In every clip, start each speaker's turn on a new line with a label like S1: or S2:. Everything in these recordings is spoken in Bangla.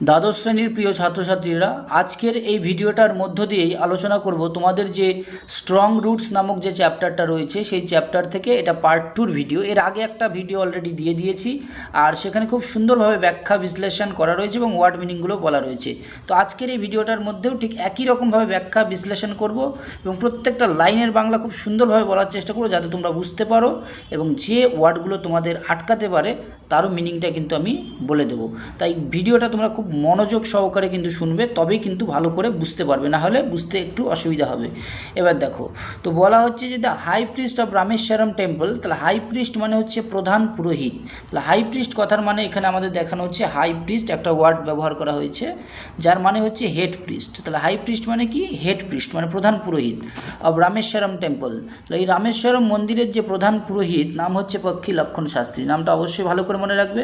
S1: দ্বাদশ শ্রেণির প্রিয় ছাত্রছাত্রীরা, আজকের এই ভিডিওটার মধ্য দিয়েই আলোচনা করব তোমাদের যে স্ট্রং রুটস নামক যে চ্যাপ্টারটা রয়েছে, সেই চ্যাপ্টার থেকে এটা পার্ট টুর ভিডিও। এর আগে একটা ভিডিও অলরেডি দিয়ে দিয়েছি, আর সেখানে খুব সুন্দরভাবে ব্যাখ্যা বিশ্লেষণ করা রয়েছে এবং ওয়ার্ড মিনিংগুলো বলা রয়েছে। তো আজকের এই ভিডিওটার মধ্যেও ঠিক একই রকমভাবে ব্যাখ্যা বিশ্লেষণ করব এবং প্রত্যেকটা লাইনের বাংলা খুব সুন্দরভাবে বলার চেষ্টা করব যাতে তোমরা বুঝতে পারো এবং যে ওয়ার্ডগুলো তোমাদের আটকাতে পারে তারও মিনিংটা কিন্তু আমি বলে দেবো। তাই ভিডিওটা তোমরা খুব মনোযোগ সহকারে কিন্তু শুনবে, তবেই কিন্তু ভালো করে বুঝতে পারবে, না হলে বুঝতে একটু অসুবিধা হবে। এবার দেখো, তো বলা হচ্ছে যে the high priest of Rameswaram temple তাহলে হাই প্রিস্ট মানে হচ্ছে প্রধান পুরোহিত। তাহলে হাই প্রিস্ট কথার মানে এখানে আমাদের দেখানো হচ্ছে হাই প্রিস্ট একটা ওয়ার্ড ব্যবহার করা হয়েছে, যার মানে হচ্ছে হেড প্রিস্ট তাহলে হাই প্রিস্ট মানে কি? হেড প্রিস্ট মানে প্রধান পুরোহিত অব রামেশ্বরম টেম্পল তাহলে এই রামেশ্বরম মন্দিরের যে প্রধান পুরোহিত, নাম হচ্ছে পক্ষী লক্ষণ শাস্ত্রী। নামটা অবশ্যই ভালো করে মনে রাখবে?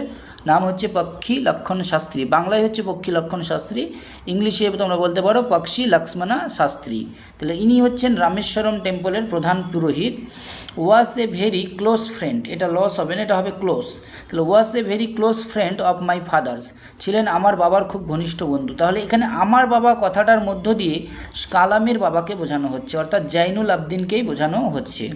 S1: নাম হচ্ছে পক্ষী লক্ষণ শাস্ত্রী। বাংলায় হচ্ছে পক্ষী লক্ষণ শাস্ত্রী। ইংলিশে তোমরা বলতে পারো পক্ষী লক্ষ্মণা শাস্ত্রী। তাহলে ইনি হচ্ছেন রামেশ্বরম টেম্পলের প্রধান পুরোহিত। Was a very close friend এটা লস হবে না, এটা হবে ক্লোজ তাহলে was a very close friend of my father's ছিলেন আমার বাবার খুব ঘনিষ্ঠ বন্ধু। তাহলে এখানে আমার বাবা কথাটার মধ্য দিয়ে কালামের বাবাকে বোঝানো হচ্ছে। অর্থাৎ জাইনুল আবদিনকেই বোঝানো হচ্ছে।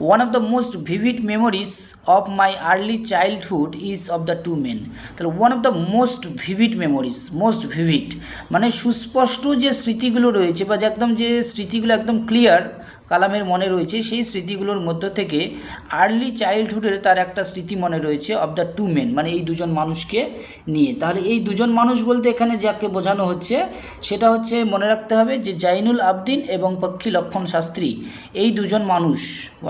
S1: One of the most vivid memories of my early childhood is of the two men তাহলে one of the most vivid memories most vivid মানে সুস্পষ্ট যে স্মৃতিগুলো রয়েছে বা যে একদম যে স্মৃতিগুলো একদম ক্লিয়ার কালামের মনে রয়েছে, সেই স্মৃতিগুলোর মধ্য থেকে আর্লি চাইল্ডহুডের তার একটা স্মৃতি মনে রয়েছে অফ দ্য টু মেন মানে এই দুজন মানুষকে নিয়ে। তাহলে এই দুজন মানুষ বলতে এখানে যাকে বোঝানো হচ্ছে, সেটা হচ্ছে মনে রাখতে হবে যে জাইনুল আবদিন এবং পক্ষী লক্ষণ শাস্ত্রী, এই দুজন মানুষ,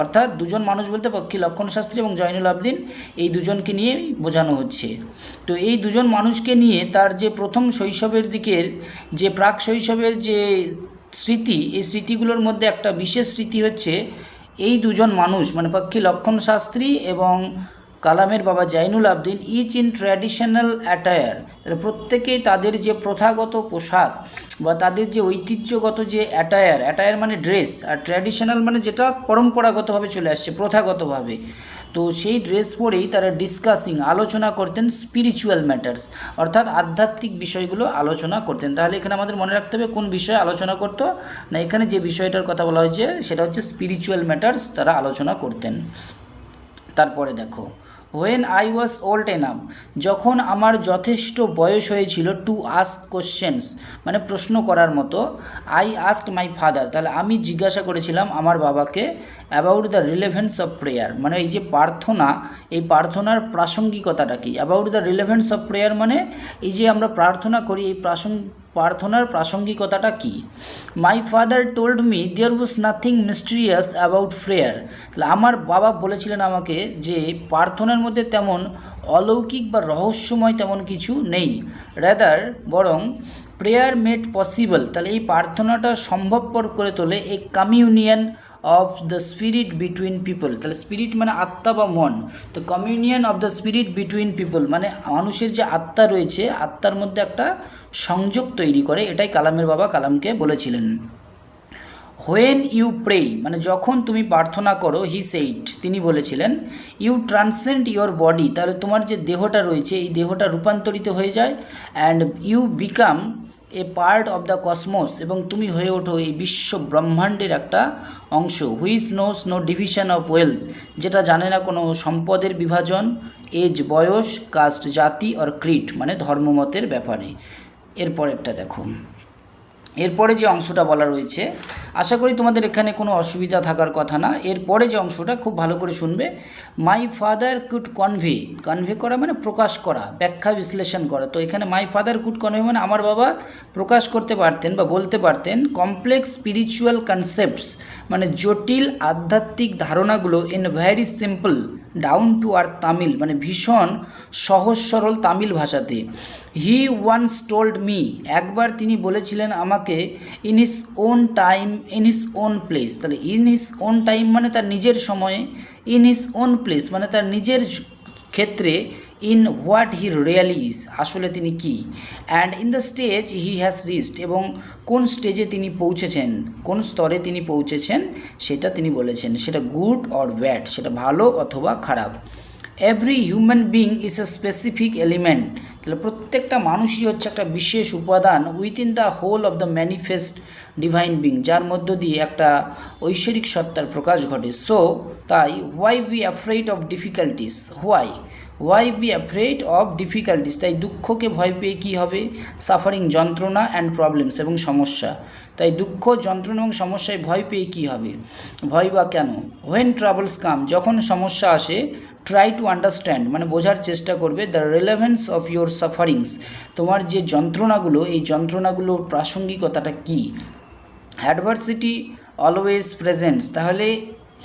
S1: অর্থাৎ দুজন মানুষ বলতে পক্ষী লক্ষণ শাস্ত্রী এবং জয়নুল আবদিন, এই দুজনকে নিয়ে বোঝানো হচ্ছে। তো এই দুজন মানুষকে নিয়ে তার যে প্রথম শৈশবের দিকের যে প্রাক শৈশবের যে স্মৃতি, এই স্মৃতিগুলোর মধ্যে একটা বিশেষ স্মৃতি হচ্ছে এই দুজন মানুষ মানে পক্ষী লক্ষণ শাস্ত্রী এবং কালামের বাবা Zainul Abdin each in traditional attire তাহলে প্রত্যেকেই তাদের যে প্রথাগত পোশাক বা তাদের যে ঐতিহ্যগত যে অ্যাটায়ার অ্যাটায়ার মানে ড্রেস আর ট্র্যাডিশনাল মানে যেটা পরম্পরাগতভাবে চলে আসছে, প্রথাগতভাবে। তো সেই ড্রেস পরেই তারা ডিসকাসিং আলোচনা করতেন স্পিরিচুয়াল ম্যাটার্স অর্থাৎ আধ্যাত্মিক বিষয়গুলো আলোচনা করতেন। তাহলে এখানে আমাদের মনে রাখতে হবে কোন বিষয়ে আলোচনা করতো, না এখানে যে বিষয়টার কথা বলা হয়েছে সেটা হচ্ছে স্পিরিচুয়াল ম্যাটার্স তারা আলোচনা করতেন। তারপরে দেখো when I was old enough যখন আমার যথেষ্ট বয়স হয়েছিল টু আস্ক কোশ্চেন্স মানে প্রশ্ন করার মতো আই আস্ক মাই ফাদার তাহলে আমি জিজ্ঞাসা করেছিলাম আমার বাবাকে about the relevance of prayer মানে এই যে প্রার্থনা, এই প্রার্থনার প্রাসঙ্গিকতাটা কি? About the relevance of prayer মানে এই যে আমরা প্রার্থনা করি, এই প্রাসঙ্গ প্রার্থনার প্রাসঙ্গিকতাটা কি? My father told me there was nothing mysterious about prayer তাহলে আমার বাবা বলেছিলেন আমাকে যে প্রার্থনার মধ্যে তেমন অলৌকিক বা রহস্যময় তেমন কিছু নেই। রেদার বরং প্রেয়ার মেড পসিবল তাহলে এই প্রার্থনাটা সম্ভবপর করে তোলে a communion of the spirit between people তাহলে স্পিরিট মানে আত্মা বা মন। তো communion of the spirit between people মানে মানুষের যে আত্মা রয়েছে, আত্মার মধ্যে একটা সংযোগ তৈরি করে, এটাই কালামের বাবা কালামকে বলেছিলেন। হোয়েন ইউ প্রে মানে যখন তুমি প্রার্থনা করো হি সেইট তিনি বলেছিলেন ইউ ট্রান্সেন্ড ইউর বডি তাহলে তোমার যে দেহটা রয়েছে, এই দেহটা রূপান্তরিত হয়ে যায় and you become a part of the cosmos এবং তুমি হয়ে ওঠো এই বিশ্ব ব্রহ্মাণ্ডের একটা অংশ। Which knows no division of wealth যেটা জানে না কোনো সম্পদের বিভাজন এজ বয়স কাস্ট জাতি অর ক্রিট মানে ধর্মমতের ব্যাপারে। এরপরেরটা দেখো। এরপরে যে অংশটা বলা রয়েছে আশা করি তোমাদের এখানে কোনো অসুবিধা থাকার কথা না। এরপরে যে অংশটা খুব ভালো করে শুনবে। My father could convey convey করা মানে প্রকাশ করা, ব্যাখ্যা বিশ্লেষণ করা। তো এখানে মাই ফাদার কুড কনভে মানে আমার বাবা প্রকাশ করতে পারতেন বা বলতে পারতেন কমপ্লেক্স স্পিরিচুয়াল কনসেপ্টস মানে জটিল আধ্যাত্মিক ধারণাগুলো in very simple down to আর তামিল মানে ভীষণ সহজ সরল তামিল ভাষাতে। হি ওয়ান্স টোল্ড মি একবার তিনি বলেছিলেন আমাকে in his own time in his own place তাহলে ইন হিস ওন টাইম মানে তার নিজের সময়ে ইন হিস ওন প্লেস মানে তার নিজের ক্ষেত্রে in what he really is আসলে তিনি কি? And in the stage he has reached এবং কোন স্টেজে তিনি পৌঁছেছেন, কোন স্তরে তিনি পৌঁছেছেন, সেটা তিনি বলেছেন। সেটা গুড অর ব্যাড সেটা ভালো অথবা খারাপ। Every human being is a specific element তাহলে প্রত্যেকটা মানুষই হচ্ছে একটা বিশেষ উপাদান within the whole of the manifest divine being যার মধ্য দিয়ে একটা ঐশ্বরিক সত্তার প্রকাশ ঘটে। সো তাই why be afraid of difficulties why why be afraid of difficulties তাই দুঃখকে ভয় পেয়ে কী হবে? সাফারিং যন্ত্রণা অ্যান্ড প্রবলেমস এবং সমস্যা। তাই দুঃখ, যন্ত্রণা এবং সমস্যায় ভয় পেয়ে কী হবে? ভয় বা কেন? হোয়েন ট্রাভেলস কাম যখন সমস্যা আসে ট্রাই টু আন্ডারস্ট্যান্ড মানে বোঝার চেষ্টা করবে the relevance of your sufferings তোমার যে যন্ত্রণাগুলো, এই যন্ত্রণাগুলোর প্রাসঙ্গিকতাটা কী? অ্যাডভার্সিটি অলওয়েজ প্রেজেন্টস তাহলে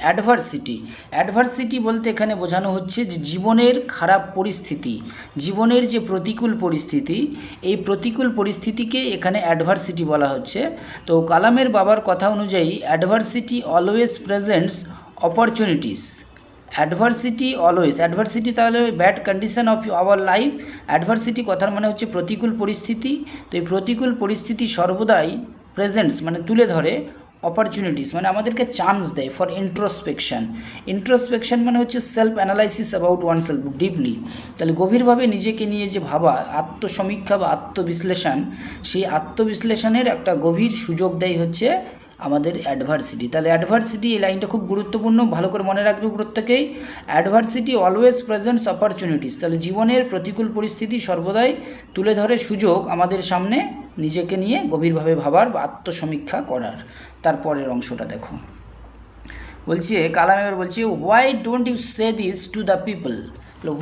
S1: অ্যাডভার্সিটি অ্যাডভার্সিটি বলতে এখানে বোঝানো হচ্ছে যে জীবনের খারাপ পরিস্থিতি, জীবনের যে প্রতিকূল পরিস্থিতি, এই প্রতিকূল পরিস্থিতিকে এখানে অ্যাডভার্সিটি বলা হচ্ছে। তো কালামের বাবার কথা অনুযায়ী adversity always presents opportunities adversity always adversity তাহলে bad condition of our life adversity কথার মানে হচ্ছে প্রতিকূল পরিস্থিতি, তো এই প্রতিকূল পরিস্থিতি সর্বদাই প্রেজেন্টস মানে তুলে ধরে অপরচুনিটিস মানে আমাদেরকে চান্স দেয় ফর ইন্ট্রোস্পেকশন ইন্ট্রোস্পেকশন মানে হচ্ছে self analysis about oneself deeply তাহলে গভীরভাবে নিজেকে নিয়ে যে ভাবা, আত্মসমীক্ষা বা আত্মবিশ্লেষণ, সেই আত্মবিশ্লেষণের একটা গভীর সুযোগ দেয় হচ্ছে আমাদের অ্যাডভার্সিটি তাহলে অ্যাডভার্সিটি এই লাইনটা খুব গুরুত্বপূর্ণ, ভালো করে মনে রাখবে প্রত্যেকেই। অ্যাডভার্সিটি অলওয়েজ প্রেজেন্টস অপরচুনিটিস তাহলে জীবনের প্রতিকূল পরিস্থিতি সর্বদাই তুলে ধরে সুযোগ আমাদের সামনে নিজেকে নিয়ে গভীরভাবে ভাবার বা আত্মসমীক্ষা করার। তারপরের অংশটা দেখো। বলছে, কালাম এবার বলছে why don't you say this to the people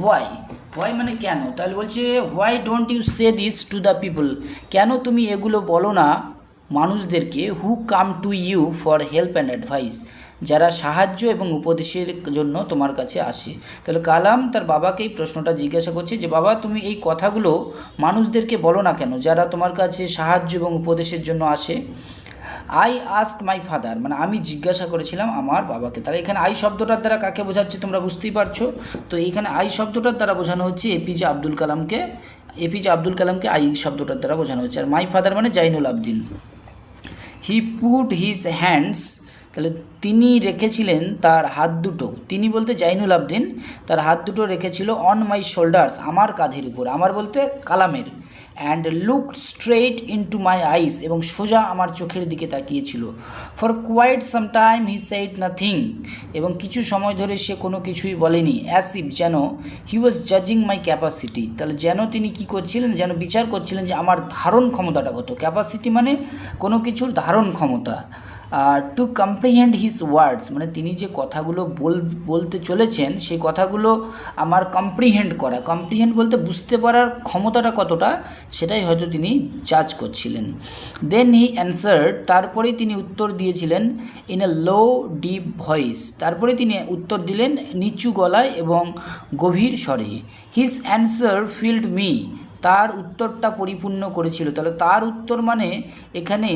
S1: why why মানে কেন? তাহলে বলছে why don't you say this to the people কেন তুমি এগুলো বলো না মানুষদেরকে who come to you for help and advice যারা সাহায্য এবং উপদেশের জন্য তোমার কাছে আসে। তাহলে কালাম তার বাবাকে এই প্রশ্নটা জিজ্ঞাসা করছে যে, বাবা, তুমি এই কথাগুলো মানুষদেরকে বলো না কেন? যারা তোমার কাছে সাহায্য এবং উপদেশের জন্য আসে আই আস্ক মাই ফাদার মানে আমি জিজ্ঞাসা করেছিলাম আমার বাবাকে। তাহলে এখানে আই শব্দটার দ্বারা কাকে বোঝাচ্ছে তোমরা বুঝতেই পারছ? তো এইখানে আই শব্দটার দ্বারা বোঝানো হচ্ছে এপিজে আব্দুল কালামকে এপিজে আব্দুল কালামকে আই শব্দটার দ্বারা বোঝানো হচ্ছে। আর মাই ফাদার মানে Zainul Abdin he put his hands তাহলে তিনি রেখেছিলেন তার হাত দুটো। তিনি বলতে জাইনুল আবদিন, তার হাত দুটো রেখেছিল অন মাই শোল্ডার্স আমার কাঁধের উপর, আমার বলতে কালামের। And look straight into my eyes এবং সোজা আমার চোখের দিকে তাকিয়েছিল। For quite some time he said nothing এবং কিছু সময় ধরে সে কোনো কিছুই বলেনি অ্যাসিভ যেন হি ওয়াজ জাজিং মাই ক্যাপাসিটি তাহলে যেন তিনি কি করছিলেন, যেন বিচার করছিলেন যে আমার ধারণ ক্ষমতাটা কত। ক্যাপাসিটি মানে কোনো কিছুর ধারণ ক্ষমতা। টু কম্প্রিহেন্ড হিজ ওয়ার্ডস মানে তিনি যে কথাগুলো বল, বলতে চলেছেন, সেই কথাগুলো আমার কম্প্রিহেন্ড করা। কম্প্রিহেন্ড বলতে বুঝতে পারার ক্ষমতাটা কতটা, সেটাই হয়তো তিনি জাজ করছিলেন। দেন হি অ্যান্সার্ড তারপরেই তিনি উত্তর দিয়েছিলেন in a low deep voice তারপরে তিনি উত্তর দিলেন নিচু গলায় এবং গভীর স্বরে। হিজ অ্যান্সার ফিল্ড মি তার উত্তরটা পরিপূর্ণ করেছিল। তাহলে তার উত্তর মানে এখানে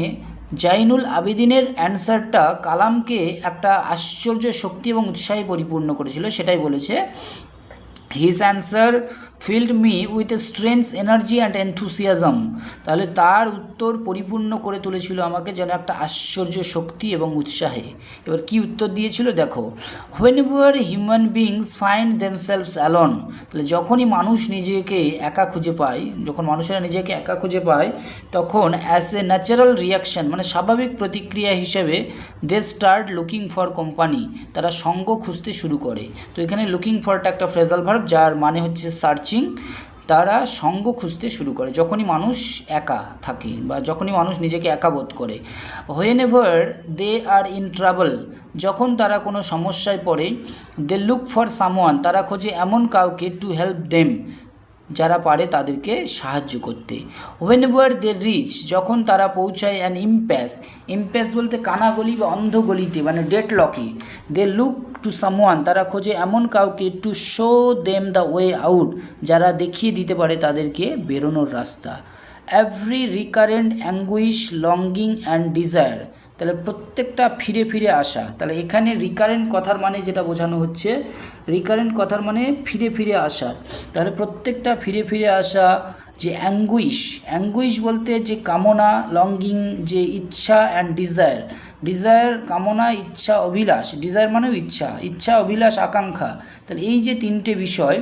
S1: জাইনুল আবেদিনের অ্যান্সারটা কালামকে একটা আশ্চর্য শক্তি এবং উৎসাহে পরিপূর্ণ করেছিল, সেটাই বলেছে। His answer filled me with strength energy and enthusiasm তাহলে তার উত্তর পরিপূর্ণ করে তুলেছিল আমাকে যেন একটা আশ্চর্য শক্তি এবং উৎসাহে। এবার কি উত্তর দিয়েছিল? দেখো whenever human beings find themselves alone তাহলে যখনই মানুষ নিজেকে একা খুঁজে পায়, যখন মানুষেরা নিজেকে একা খুঁজে পায়, তখন অ্যাজ এ ন্যাচারাল রিয়াকশন মানে স্বাভাবিক প্রতিক্রিয়া হিসেবে they start looking for company তারা সঙ্গ খুঁজতে শুরু করে। তো এখানে লুকিং ফরটা একটা ফ্রেজাল ভার্ব যার মানে হচ্ছে সার্চিং তারা সঙ্গ খুঁজতে শুরু করে। যখনই মানুষ একা থাকে বা যখনই মানুষ নিজেকে একা বোধ করে whenever they are in travel যখন তারা কোনো সমস্যায় পড়ে দে লুক ফর সামওয়ান তারা খোঁজে এমন কাউকে টু হেল্প দেম যারা পারে তাদেরকে সাহায্য করতে। হোয়েন এভার দে রিচ যখন তারা পৌঁছায় অ্যান ইম্প্যাস ইম্প্যাস বলতে কানাগলি বা অন্ধ গলিতে মানে ডেট লকে দে লুক টু সামওয়ান তারা খোঁজে এমন কাউকে to show them the way out যারা দেখিয়ে দিতে পারে তাদেরকে বেরোনোর রাস্তা। Every recurrent anguish longing and desire তাহলে প্রত্যেকটা ফিরে ফিরে আসা। তাহলে এখানে রিকারেন্ট কথার মানে যেটা বোঝানো হচ্ছে রিকারেন্ট কথার মানে ফিরে ফিরে আসা। তাহলে প্রত্যেকটা ফিরে ফিরে আসা যে অ্যাঙ্গুইশ অ্যাঙ্গুইশ বলতে যে কামনা লঙ্গিং যে ইচ্ছা অ্যান্ড ডিজায়ার ডিজায়ার কামনা, ইচ্ছা, অভিলাষ। ডিজায়ার মানেও ইচ্ছা ইচ্ছা, অভিলাষ, আকাঙ্ক্ষা। তাহলে এই যে তিনটে বিষয়,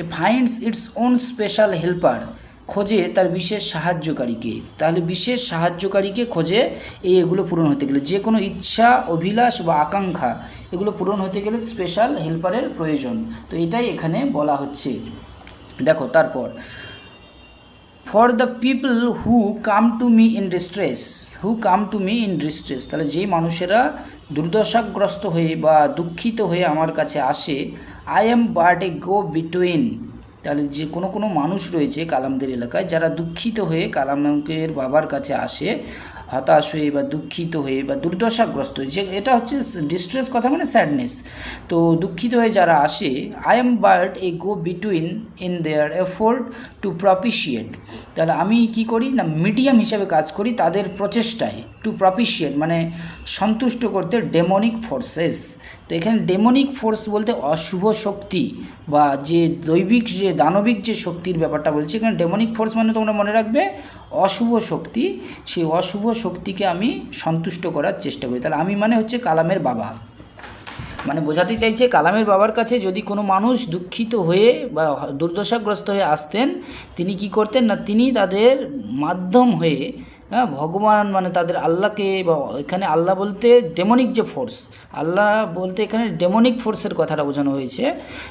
S1: a finds its own special helper খোঁজে তার বিশেষ সাহায্যকারীকে। তাহলে বিশেষ সাহায্যকারীকে খোঁজে এই এগুলো পূরণ হতে গেলে। যে কোনো ইচ্ছা, অভিলাষ বা আকাঙ্ক্ষা, এগুলো পূরণ হতে গেলে স্পেশাল হেল্পারের প্রয়োজন। তো এটাই এখানে বলা হচ্ছে। দেখো, তারপর। For the people who come to me in distress who come to me in distress তাহলে যে মানুষেরা দুর্দশাগ্রস্ত হয়ে বা দুঃখিত হয়ে আমার কাছে আসে I am but a go between তাহলে যে কোনো কোনো মানুষ রয়েছে কালামদের এলাকায়, যারা দুঃখিত হয়ে কালামের বাবার কাছে আসে, হতাশ হয়ে বা দুঃখিত হয়ে বা দুর্দশাগ্রস্ত হয়ে, যে এটা হচ্ছে ডিস্ট্রেস কথা মানে স্যাডনেস তো দুঃখিত হয়ে যারা আসে I am but a go between in their effort to propitiate তাহলে আমি কি করি না মিডিয়াম হিসাবে কাজ করি তাদের প্রচেষ্টায় টু প্রপিশিয়েট মানে সন্তুষ্ট করতে ডেমনিক ফোর্সেস তো এখানে ডেমনিক ফোর্স বলতে অশুভ শক্তি বা যে দৈবিক যে দানবিক যে শক্তির ব্যাপারটা বলছি, এখানে ডেমনিক ফোর্স মানে তোমরা মনে রাখবে অশুভ শক্তি। সেই অশুভ শক্তিকে আমি সন্তুষ্ট করার চেষ্টা করি। তাহলে আমি মানে হচ্ছে কালামের বাবা। মানে বোঝাতে চাইছে কালামের বাবার কাছে যদি কোনো মানুষ দুঃখিত হয়ে বা দুর্দশাগ্রস্ত হয়ে আসতেন, তিনি কি করতেন না? তিনি তাদের মাধ্যম হয়ে হ্যাঁ ভগবান মানে তাদের আল্লাহকে বা এখানে আল্লাহ বলতে ডেমনিক যে ফোর্স আল্লাহ বলতে এখানে ডেমনিক ফোর্সের কথাটা বোঝানো হয়েছে।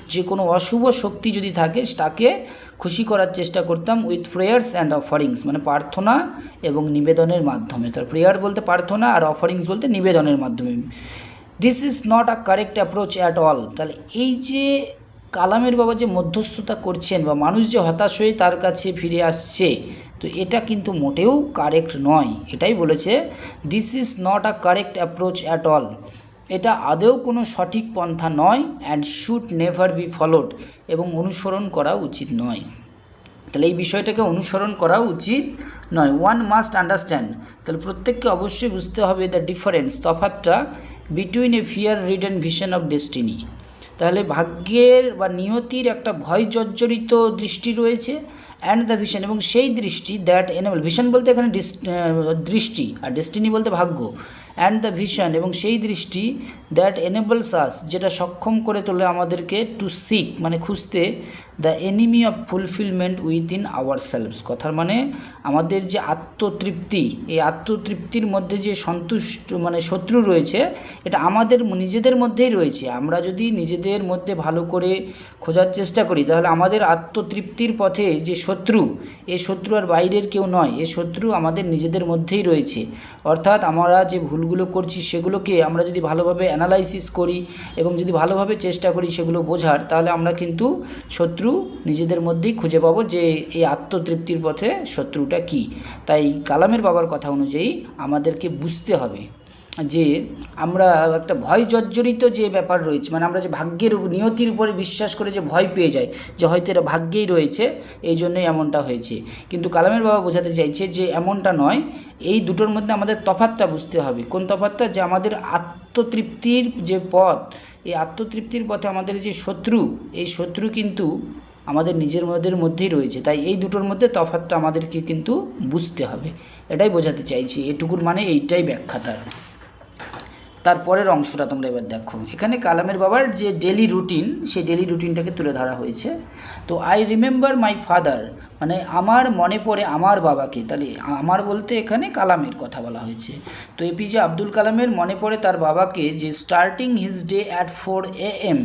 S1: যে কোনো অশুভ শক্তি যদি থাকে, তাকে খুশি করার চেষ্টা করতাম উইথ প্রেয়ার্স অ্যান্ড অফারিংস মানে প্রার্থনা এবং নিবেদনের মাধ্যমে। তার প্রেয়ার বলতে প্রার্থনা আর অফারিংস বলতে নিবেদনের মাধ্যমে। This is not a correct approach at all তাহলে এই যে কালামের বাবা যে মধ্যস্থতা করছেন বা মানুষ যে হতাশ হয়ে তার কাছে ফিরে আসছে, তো এটা কিন্তু মোটেও কারেক্ট নয়। এটাই বলেছে this is not a correct approach at all এটা আদৌ কোনো সঠিক পন্থা নয় and should never be followed এবং অনুসরণ করা উচিত নয়। তাহলে এই বিষয়টাকে অনুসরণ করা উচিত নয়। ওয়ান মাস্ট আন্ডারস্ট্যান্ড তাহলে প্রত্যেককে অবশ্যই বুঝতে হবে the difference তফাতটা between a fear ridden vision of destiny তাহলে ভাগ্যের বা নিয়তির একটা ভয় জর্জরিত দৃষ্টি রয়েছে অ্যান্ড দ্য ভিশন এবং সেই দৃষ্টি দ্যাট এনেবল ভিশন বলতে এখানে দৃষ্টি আর ডেস্টিনি বলতে ভাগ্য অ্যান্ড দ্য ভিশন এবং সেই দৃষ্টি দ্যাট এনেবলস আস যেটা সক্ষম করে তোলে আমাদেরকে টু সিক মানে খুঁজতে the enemy of fulfilment within ourselves কথার মানে আমাদের যে আত্মতৃপ্তি, এই আত্মতৃপ্তির মধ্যে যে সন্তুষ্ট মানে শত্রু রয়েছে, এটা আমাদের, নিজেদের মধ্যেই রয়েছে। আমরা যদি নিজেদের মধ্যে ভালো করে খোঁজার চেষ্টা করি, তাহলে আমাদের আত্মতৃপ্তির পথে যে শত্রু, এ শত্রু আর বাইরের কেউ নয়, এ শত্রু আমাদের নিজেদের মধ্যেই রয়েছে। অর্থাৎ আমরা যে ভুলগুলো করছি, সেগুলোকে আমরা যদি ভালোভাবে অ্যানালাইসিস করি এবং যদি ভালোভাবে চেষ্টা করি সেগুলো বোঝার, তাহলে আমরা কিন্তু শত্রু নিজেদের মধ্যেই খুঁজে পাবো যে এই আত্মতৃপ্তির পথে শত্রুটা কি। তাই কালামের বাবার কথা অনুযায়ী আমাদেরকে বুঝতে হবে। যে আমরা একটা ভয় জর্জরিত যে ব্যাপার রয়েছে মানে আমরা যে ভাগ্যের নিয়তির উপরে বিশ্বাস করে যে ভয় পেয়ে যাই, যে হয়তো এটা ভাগ্যেই রয়েছে, এই জন্যই এমনটা হয়েছে। কিন্তু কালামের বাবা বোঝাতে চাইছে যে এমনটা নয়, এই দুটোর মধ্যে আমাদের তফাতটা বুঝতে হবে। কোন তফাতটা যে আমাদের আত্মতৃপ্তির যে পথ, এই আত্মতৃপ্তির পথে আমাদের যে শত্রু, এই শত্রু কিন্তু আমাদের নিজের মধ্যে মধ্যেই রয়েছে। তাই এই দুটোর মধ্যে তফাতটা আমাদেরকে কিন্তু বুঝতে হবে। এটাই বোঝাতে চাইছি। এটুকুর মানে এইটাই ব্যাখ্যা তার। তারপরের অংশটা তোমরা এবার দেখো। এখানে কালামের বাবার যে ডেলি রুটিন সেই ডেলি রুটিনটাকে তুলে ধরা হয়েছে। তো আই রিমেম্বার মাই ফাদার মানে আমার মনে পড়ে আমার বাবাকে। তাহলে আমার বলতে এখানে কালামের কথা বলা হয়েছে। তো এপিজে আব্দুল কালামের মনে পড়ে তার বাবাকে যে starting his day at four A M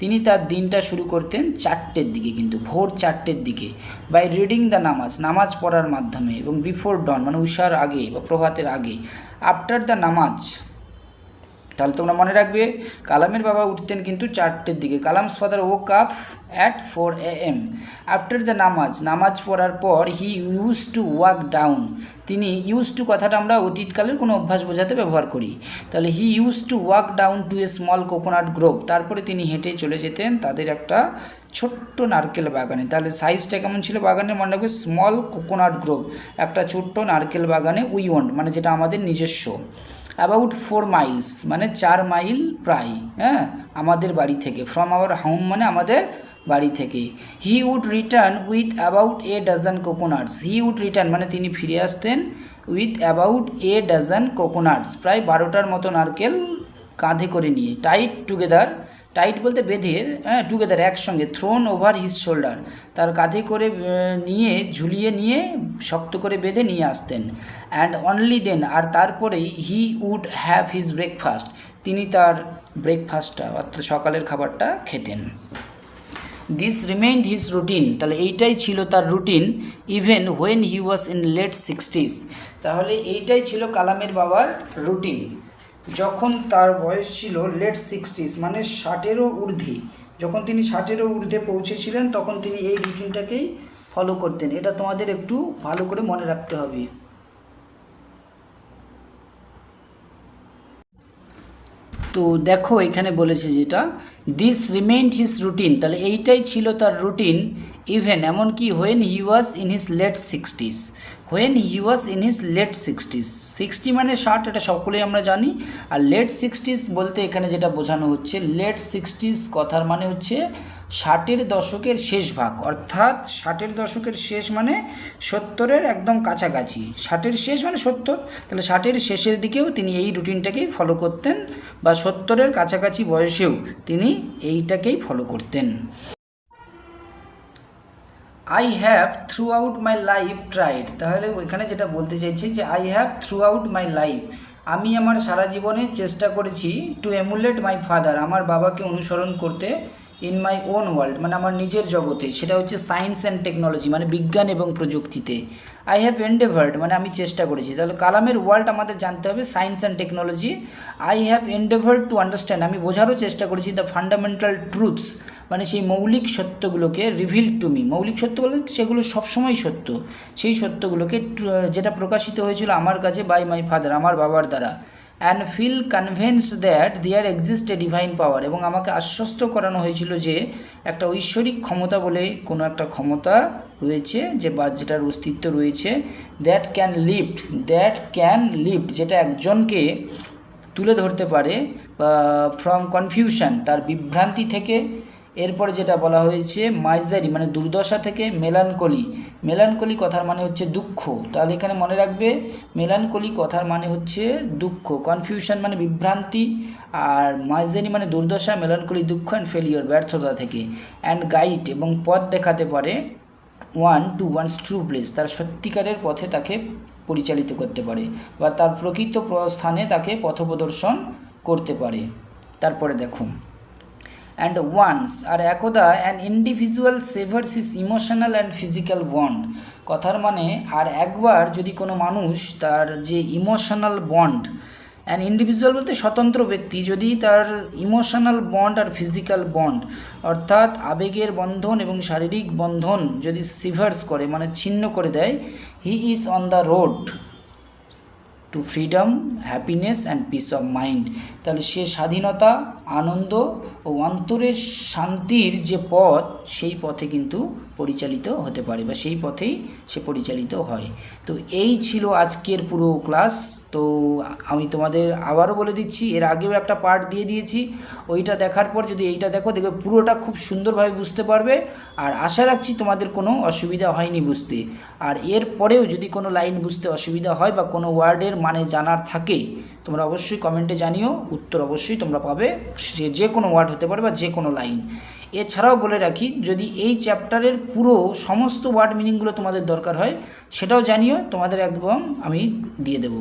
S1: তিনি তার দিনটা শুরু করতেন চারটের দিকে কিন্তু, ভোর চারটের দিকে বাই রিডিং দ্য নামাজ নামাজ পড়ার মাধ্যমে এবং বিফোর ডন মানে উষার আগে বা প্রভাতের আগে আফটার দ্য নামাজ তাহলে তোমরা মনে রাখবে, কালামের বাবা উঠতেন কিন্তু চারটের দিকে। Kalam's father woke up at four A M after the নামাজ নামাজ পড়ার পর he use to walk down তিনি ইউজ টু কথাটা আমরা অতীতকালের কোনো অভ্যাস বোঝাতে ব্যবহার করি। তাহলে he use to walk down to a small coconut grove তারপরে তিনি হেঁটে চলে যেতেন তাদের একটা ছোট্ট নারকেল বাগানে। তাহলে সাইজটা কেমন ছিল বাগানের? মনে রাখবে স্মল কোকোনাট গ্রোভ একটা ছোট্ট নারকেল বাগানে উই মানে যেটা আমাদের নিজস্ব। অ্যাবাউট ফোর মাইলস মানে চার মাইল প্রায় হ্যাঁ? আমাদের বাড়ি থেকে ফ্রম আওয়ার হোম মানে আমাদের বাড়ি থেকে। He would return with about a dozen coconuts he would return মানে তিনি ফিরে আসতেন with about a dozen coconuts প্রায় বারোটার মতো নারকেল কাঁধে করে নিয়ে টাইট টুগেদার টাইট বলতে বেঁধে হ্যাঁ টুগেদার একসঙ্গে থ্রোন ওভার হিজ শোল্ডার তার কাঁধে করে নিয়ে, ঝুলিয়ে নিয়ে, শক্ত করে বেঁধে নিয়ে আসতেন। অ্যান্ড অনলি দেন আর তারপরেই he would have his breakfast তিনি তার ব্রেকফাস্টটা অর্থাৎ সকালের খাবারটা খেতেন। দিস রিমেইন্ড হিজ রুটিন তাহলে এইটাই ছিল তার routine even when he was in late sixties তাহলে এইটাই ছিল কালামের বাবার রুটিন যখন তার বয়স ছিল লেট সিক্সটিস মানে ষাটেরও ঊর্ধ্বে, যখন তিনি ষাটেরও ঊর্ধ্বে পৌঁছেছিলেন, তখন তিনি এই রুটিনটাকেই ফলো করতেন। এটা তোমাদের একটু ভালো করে মনে রাখতে হবে। তো দেখো, এখানে বলেছে যেটা দিস রিমেইন্ড হিজ রুটিন তাহলে এইটাই ছিল তার রুটিন ইভেন এমনকি when he was in his late sixties when he was in his late sixties sixty মানে ষাট, এটা সকলেই আমরা জানি। আর লেট সিক্সটিস বলতে এখানে যেটা বোঝানো হচ্ছে লেট সিক্সটিস কথার মানে হচ্ছে ষাটের দশকের শেষ ভাগ। অর্থাৎ ষাটের দশকের শেষ মানে সত্তরের একদম কাছাকাছি। ষাটের শেষ মানে সত্তর। তাহলে ষাটের শেষের দিকেও তিনি এই রুটিনটাকেই ফলো করতেন বা সত্তরের কাছাকাছি বয়সেও তিনি এইটাকেই ফলো করতেন। I have throughout my life tried তাহলে ওইখানে যেটা বলতে চাইছি যে I have throughout my life আমি আমার সারা জীবনে চেষ্টা করেছি টু এমুলেট মাই ফাদার আমার বাবাকে অনুসরণ করতে ইন মাই ওন ওয়ার্ল্ড মানে আমার নিজের জগতে, সেটা হচ্ছে সায়েন্স অ্যান্ড টেকনোলজি মানে বিজ্ঞান এবং প্রযুক্তিতে। আই হ্যাভ এন্ডেভার্ড মানে আমি চেষ্টা করেছি। তাহলে কালামের ওয়ার্ল্ড আমাদের জানতে হবে science and technology I have endeavoured to understand আমি বোঝারও চেষ্টা করেছি দ্য ফান্ডামেন্টাল ট্রুথস মানে সেই মৌলিক সত্যগুলোকে রিভিল টু মি মৌলিক সত্য বলতে সেগুলো সবসময় সত্য। সেই সত্যগুলোকে যেটা প্রকাশিত হয়েছিল আমার কাছে বাই মাই ফাদার আমার বাবার দ্বারা। And feel convinced that there exist a divine power এবং আমাকে আশ্বস্ত করানো হয়েছিল যে একটা ঐশ্বরিক ক্ষমতা বলে কোনো একটা ক্ষমতা রয়েছে যে বা যেটার অস্তিত্ব রয়েছে that can lift that can lift যেটা একজনকে তুলে ধরতে পারে ফ্রম কনফিউশন তার বিভ্রান্তি থেকে এরপরে যেটা বলা হয়েছে, মাইজদারি মানে দুর্দশা থেকে মেলানকলি। মেলানকলি কথার মানে হচ্ছে দুঃখ। তাহলে এখানে মনে রাখবে, মেলানকলি কথার মানে হচ্ছে দুঃখ। কনফিউশন মানে বিভ্রান্তি, আর মাইজদারি মানে দুর্দশা, মেলানকলি দুঃখ অ্যান্ড ফেলিওর ব্যর্থতা থেকে। অ্যান্ড গাইড এবং পথ দেখাতে পারে one to one's true place তার সত্যিকারের পথে তাকে পরিচালিত করতে পারে বা তার প্রকৃত স্থানে তাকে পথপ্রদর্শন করতে পারে। তারপরে দেখুন। অ্যান্ড ওয়ান্স আর একদা an individual severs his emotional and physical bond কথার মানে আর একবার যদি কোনো মানুষ তার যে ইমোশনাল বন্ড অ্যান ইন্ডিভিজুয়াল বলতে স্বতন্ত্র ব্যক্তি, যদি তার ইমোশনাল বন্ড আর ফিজিক্যাল বন্ড অর্থাৎ আবেগের বন্ধন এবং শারীরিক বন্ধন যদি সিভার্স করে মানে ছিন্ন করে দেয় he is on the road to freedom happiness and peace of mind তাহলে সে স্বাধীনতা, আনন্দ ও অন্তরের শান্তির যে পথ, সেই পথে কিন্তু পরিচালিত হতে পারে বা সেই পথেই সে পরিচালিত হয়। তো এই ছিল আজকের পুরো ক্লাস। তো আমি তোমাদের আবারও বলে দিচ্ছি, এর আগেও একটা পার্ট দিয়ে দিয়েছি। ওইটা দেখার পর যদি এইটা দেখো, দেখবে পুরোটা খুব সুন্দরভাবে বুঝতে পারবে। আর আশা রাখছি তোমাদের কোনো অসুবিধা হয়নি বুঝতে। আর এর পরেও যদি কোনো লাইন বুঝতে অসুবিধা হয় বা কোনো ওয়ার্ডের মানে জানার থাকে, তোমরা অবশ্যই কমেন্টে জানিও। উত্তর অবশ্যই তোমরা পাবে। সে যে কোনো ওয়ার্ড হতে পারে বা যে কোনো লাইন এছাড়াও বলে রাখি, যদি এই চ্যাপ্টারের পুরো সমস্ত ওয়ার্ড মিনিংগুলো তোমাদের দরকার হয়, সেটাও জানিও, তোমাদের একদম আমি দিয়ে দেবো।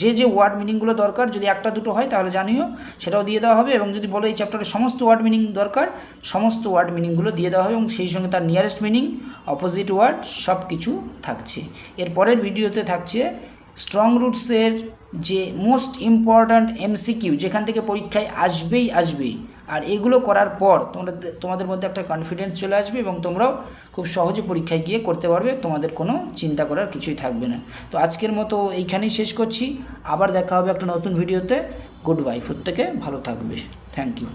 S1: যে যে ওয়ার্ড মিনিংগুলো দরকার, যদি একটা দুটো হয় তাহলে জানিও, সেটাও দিয়ে দেওয়া হবে এবং যদি বলো এই চ্যাপ্টারের সমস্ত ওয়ার্ড মিনিং দরকার, সমস্ত ওয়ার্ড মিনিংগুলো দিয়ে দেওয়া হবে এবং সেই সঙ্গে তার নিয়ারেস্ট মিনিং অপোজিট ওয়ার্ড সব কিছু থাকছে। এর পরের ভিডিওতে থাকছে স্ট্রং রুটসের যে মোস্ট ইম্পর্ট্যান্ট এমসিকিউ যেখান থেকে পরীক্ষায় আসবেই আসবে আর এগুলো করার পর তোমরা তোমাদের মধ্যে একটা কনফিডেন্স চলে আসবে এবং তোমরাও খুব সহজে পরীক্ষায় গিয়ে করতে পারবে, তোমাদের কোনো চিন্তা করার কিছুই থাকবে না। তো আজকের মতো এইখানেই শেষ করছি। আবার দেখা হবে একটা নতুন ভিডিওতে গুড বাই প্রত্যেকে ভালো থাকবে। Thank you